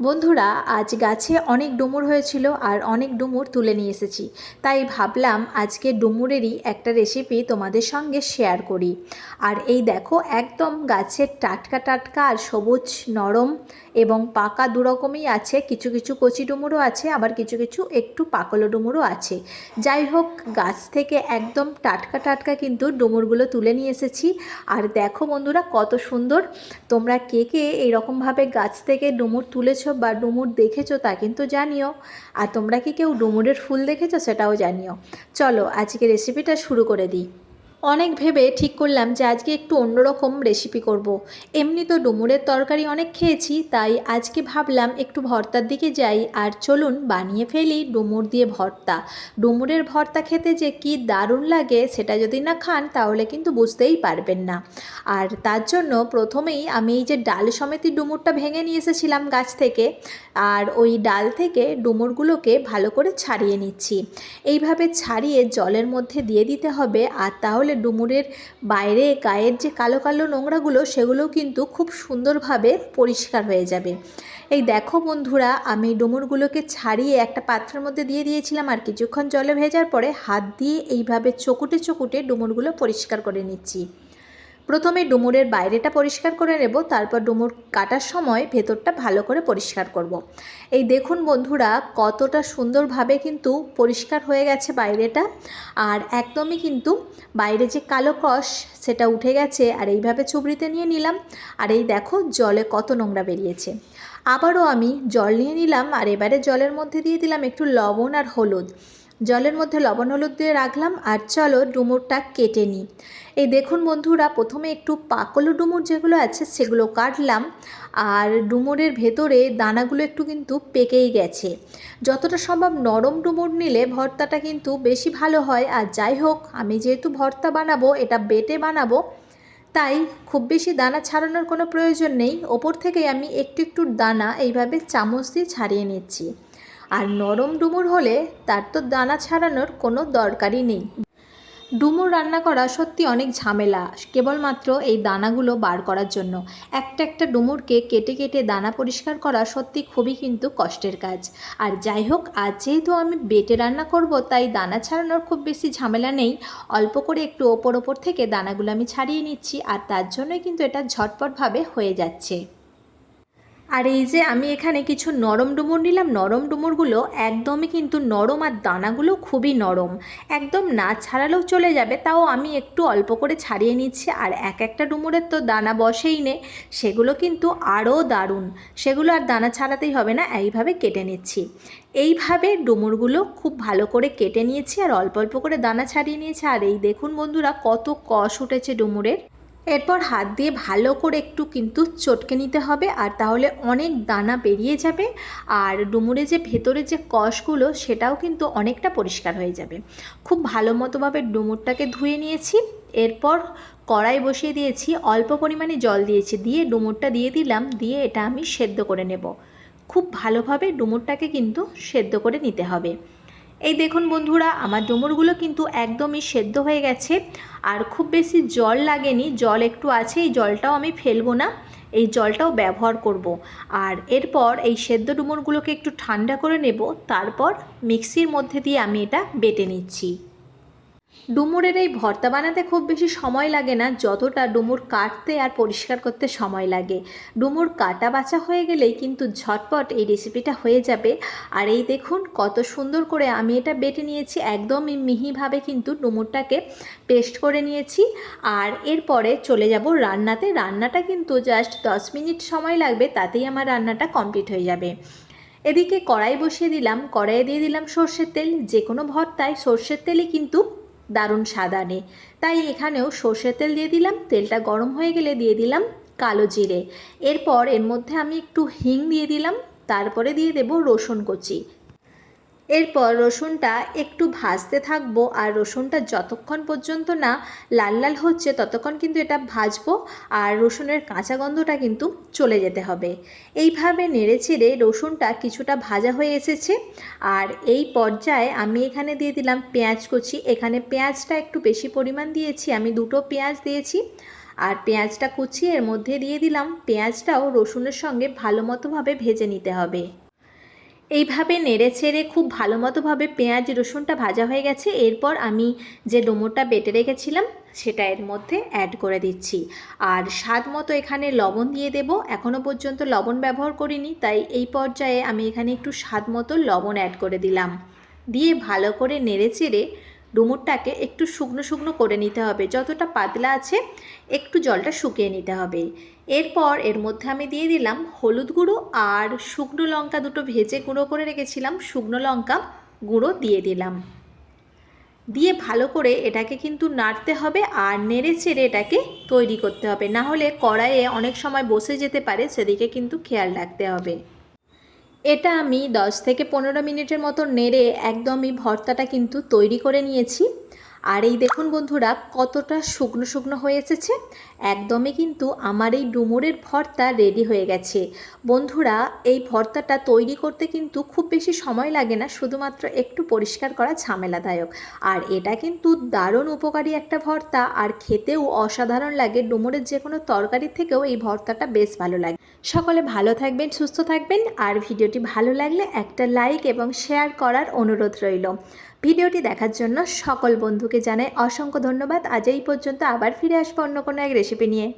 বন্ধুরা, আজ গাছে অনেক ডুমুর হয়েছিল আর অনেক ডুমুর তুলে নিয়ে এসেছি। তাই ভাবলাম আজকে ডুমুরেরই একটা রেসিপি তোমাদের সঙ্গে শেয়ার করি। আর এই দেখো, একদম গাছের টাটকা টাটকা আর সবুজ, নরম এবং পাকা দুরকমই আছে। কিছু কিছু কচি ডুমুরও আছে, আবার কিছু কিছু একটু পাকলো ডুমুরও আছে। যাই হোক, গাছ থেকে একদম টাটকা টাটকা কিন্তু ডুমুরগুলো তুলে নিয়ে এসেছি। আর দেখো বন্ধুরা, কত সুন্দর! তোমরা কে কে এইরকমভাবে গাছ থেকে ডুমুর তুলেছো বা ডুমুর দেখেছ তা কিন্তু জানিও। আর তোমরা কি কেউ ডুমুরের ফুল দেখেছ সেটাও জানিও। চলো আজকে রেসিপিটা শুরু করে দিই। অনেক ভেবে ঠিক করলাম যে আজকে একটু অন্যরকম রেসিপি করব। এমনি তো ডুমুরের তরকারি অনেক খেয়েছি, তাই আজকে ভাবলাম একটু ভর্তার দিকে যাই। আর চলুন বানিয়ে ফেলি ডুমুর দিয়ে ভর্তা। ডুমুরের ভর্তা খেতে যে কি দারুণ লাগে সেটা যদি না খান তাহলে কিন্তু বুঝতেই পারবেন না। আর তার জন্য প্রথমেই আমি এই যে ডাল সমেতি ডুমুরটা ভেঙে নিয়ে এসেছিলাম গাছ থেকে, আর ওই ডাল থেকে ডুমুরগুলোকে ভালো করে ছাড়িয়ে নিচ্ছি। এইভাবে ছাড়িয়ে জলের মধ্যে দিয়ে দিতে হবে, আর তাহলে ডুমুরের বাইরে গায়ের যে কালো কালো নোংরাগুলো সেগুলো কিন্তু খুব সুন্দরভাবে পরিষ্কার হয়ে যাবে। এই দেখো বন্ধুরা, আমি ডুমুরগুলোকে ছাড়িয়ে একটা পাত্রের মধ্যে দিয়ে দিয়েছিলাম আর কিছুক্ষণ জলে ভেজার পরে হাত দিয়ে এইভাবে চকুটে চকুটে ডুমুরগুলো পরিষ্কার করে নিচ্ছি। প্রথমে ডুমুরের বাইরেটা পরিষ্কার করে নেব, তারপর ডুমুর কাটার সময় ভেতরটা ভালো করে পরিষ্কার করব। এই দেখুন বন্ধুরা, কতটা সুন্দরভাবে কিন্তু পরিষ্কার হয়ে গেছে বাইরেটা, আর একদমই কিন্তু বাইরে যে কালো কষ, সেটা উঠে গেছে, আর এইভাবে চুবড়িতে নিয়ে নিলাম, আর এই দেখো জলে কত নোংরা বেরিয়েছে আবারও আমি জল নিয়ে নিলাম, আর এবারে জলের মধ্যে দিয়ে দিলাম একটু লবণ আর হলুদ জলের মধ্যে লবণ হলুদ দিয়ে রাখলাম আর চলো ডুমুরটা কেটে নিই। এই দেখুন বন্ধুরা, প্রথমে একটু পাকলো ডুমুর যেগুলো আছে সেগুলো কাটলাম আর ডুমুরের ভেতরে দানাগুলো একটু কিন্তু পেকেই গেছে। যতটা সম্ভব নরম ডুমুর নিলে ভর্তাটা কিন্তু বেশি ভালো হয়। আর যাই হোক, আমি যেহেতু ভর্তা বানাবো, এটা বেটে বানাবো, তাই খুব বেশি দানা ছাড়ানোর কোনো প্রয়োজন নেই। ওপর থেকেই আমি একটু একটু দানা এইভাবে চামচ দিয়ে ছাড়িয়ে নিচ্ছি। আর নরম ডুমুর হলে তার তো দানা ছাড়ানোর কোনো দরকারই নেই। ডুমুর রান্না করা সত্যি অনেক ঝামেলা, কেবলমাত্র এই দানাগুলো বার করার জন্য। একটা একটা ডুমুরকে কেটে কেটে দানা পরিষ্কার করা সত্যি খুবই কিন্তু কষ্টের কাজ। আর যাই হোক, আজ যেহেতু আমি বেটে রান্না করব, তাই দানা ছাড়ানোর খুব বেশি ঝামেলা নেই। অল্প করে একটু ওপর ওপর থেকে দানাগুলো আমি ছাড়িয়ে নিচ্ছি, আর তার জন্যই কিন্তু এটা ঝটপটভাবে হয়ে যাচ্ছে। আর এই যে আমি এখানে কিছু নরম ডুমুর নিলাম, নরম ডুমুরগুলো একদমই কিন্তু নরম আর দানাগুলো খুবই নরম। একদম না ছাড়ালেও চলে যাবে, তাও আমি একটু অল্প করে ছাড়িয়ে নিচ্ছি। আর এক একটা ডুমুরের তো দানা বসেই নে, সেগুলো কিন্তু আরও দারুণ। সেগুলো আর দানা ছাড়াতেই হবে না, এইভাবে কেটে নিচ্ছি। এইভাবে ডুমুরগুলো খুব ভালো করে কেটে নিয়েছি আর অল্প অল্প করে দানা ছাড়িয়ে নিয়েছি। আর এই দেখুন বন্ধুরা, কত কষ উঠেছে ডুমুরের। এরপর হাত দিয়ে ভালো করে একটু কিন্তু চটকে নিতে হবে আর তাহলে অনেক দানা বেরিয়ে যাবে আর ডুমুরে যে ভেতরে যে কষগুলো সেটাও কিন্তু অনেকটা পরিষ্কার হয়ে যাবে। খুব ভালো মতোভাবে ডুমুরটাকে ধুয়ে নিয়েছি, এরপর কড়াই বসিয়ে দিয়েছি, অল্প পরিমাণে জল দিয়েছি, দিয়ে ডুমুরটা দিয়ে দিলাম, দিয়ে এটা আমি সেদ্ধ করে নেব। খুব ভালোভাবে ডুমুরটাকে কিন্তু সেদ্ধ করে নিতে হবে। এই দেখুন বন্ধুরা, আমার ডুমুরগুলো কিন্তু একদমই সেদ্ধ হয়ে গেছে আর খুব বেশি জল লাগেনি, জল একটু আছে, এই জলটাও আমি ফেলব না, এই জলটাও ব্যবহার করব। আর এরপর এই সেদ্ধ ডুমুরগুলোকে একটু ঠান্ডা করে নেব, তারপর মিক্সির মধ্যে দিয়ে আমি এটা বেটে নিচ্ছি ডুমুরের এই ভর্তা বানাতে খুব বেশি সময় লাগে না, যতটা ডুমুর কাটতে আর পরিষ্কার করতে সময় লাগে। ডুমুর কাটা বাছা হয়ে গেলেই কিন্তু ঝটপট এই রেসিপিটা হয়ে যাবে। আর এই দেখুন, কত সুন্দর করে আমি এটা বেটে নিয়েছি, একদমই মিহিভাবে কিন্তু ডুমুরটাকে পেস্ট করে নিয়েছি। আর এরপরে চলে যাব রান্নাতে। রান্নাটা কিন্তু জাস্ট দশ মিনিট সময় লাগবে, তাতেই আমার রান্নাটা কমপ্লিট হয়ে যাবে। এদিকে কড়াই বসিয়ে দিলাম, কড়াইয়ে দিয়ে দিলাম সর্ষের তেল। যে কোনো ভর্তায় সর্ষের তেলই কিন্তু দারুণ সাদা নে তাই এখানেও সর্ষের তেল দিয়ে দিলাম, তেলটা গরম হয়ে গেলে দিয়ে দিলাম কালো জিরে। এরপর এর মধ্যে আমি একটু হিং দিয়ে দিলাম, তারপরে দিয়ে দেব রসুন কচি। এরপর রসুনটা একটু ভাজতে থাকব আর রসুনটা যতক্ষণ পর্যন্ত না লাল লাল হচ্ছে ততক্ষণ কিন্তু এটা ভাজবো আর রসুনের কাঁচা গন্ধটা কিন্তু চলে যেতে হবে। এইভাবে নেড়ে চেড়ে রসুনটা কিছুটা ভাজা হয়ে এসেছে আর এই পর্যায়ে আমি এখানে দিয়ে দিলাম পেঁয়াজ কুচি। এখানে পেঁয়াজটা একটু বেশি পরিমাণ দিয়েছি, আমি দুটো পেঁয়াজ দিয়েছি আর পেঁয়াজটা কুচিয়ে এর মধ্যে দিয়ে দিলাম। পেঁয়াজটাও রসুনের সঙ্গে ভালো মতোভাবে ভেজে নিতে হবে। এইভাবে নেড়ে ছেড়ে খুব ভালো মতোভাবে পেঁয়াজ, রসুনটা ভাজা হয়ে গেছে। এরপর আমি যে ডোমোটা বেটে রেখেছিলাম, সেটা এর মধ্যে অ্যাড করে দিচ্ছি। আর স্বাদ মতো এখানে লবণ দিয়ে দেব। এখনও পর্যন্ত লবণ ব্যবহার করিনি, তাই এই পর্যায়ে আমি এখানে একটু স্বাদ মতো লবণ অ্যাড করে দিলাম। দিয়ে ভালো করে নেড়ে চেড়ে ডুমুরটাকে একটু শুকনো শুকনো করে নিতে হবে। যতটা পাতলা আছে, একটু জলটা শুকিয়ে নিতে হবে। এরপর এর মধ্যে আমি দিয়ে দিলাম হলুদ গুঁড়ো আর শুকনো লঙ্কা দুটো ভেজে গুঁড়ো করে রেখেছিলাম। শুকনো লঙ্কা গুঁড়ো দিয়ে দিলাম। দিয়ে ভালো করে এটাকে কিন্তু নাড়তে হবে আর নেড়ে চেড়ে এটাকে তৈরি করতে হবে। না হলে কড়াইয়ে অনেক সময় বসে যেতে পারে, সেদিকে কিন্তু খেয়াল রাখতে হবে। এটা আমি 10 থেকে পনেরো মিনিটের মতো নেড়ে একদমই ভর্তাটা কিন্তু তৈরি করে নিয়েছি। আর এই দেখুন বন্ধুরা, কতটা শুকনো শুকনো হয়ে এসেছে। একদমই কিন্তু আমার এই ডুমুরের ভর্তা রেডি হয়ে গেছে। বন্ধুরা, এই ভর্তাটা তৈরি করতে কিন্তু খুব বেশি সময় লাগে না, শুধুমাত্র একটু পরিষ্কার করা ঝামেলাদায়ক। আর এটা কিন্তু দারুণ উপকারী একটা ভর্তা, আর খেতেও অসাধারণ লাগে। ডুমুরের যে কোনো তরকারির থেকেও এই ভর্তাটা বেশ ভালো লাগে। সকলে ভালো থাকবেন, সুস্থ থাকবেন, আর ভিডিওটি ভালো লাগলে একটা লাইক এবং শেয়ার করার অনুরোধ রইল। ভিডিওটি দেখার জন্য সকল বন্ধুকে জানাই অসংখ্য ধন্যবাদ। আজ এই পর্যন্ত আবার ফিরে আসব অন্য কোনো এক রেসিপি নিয়ে।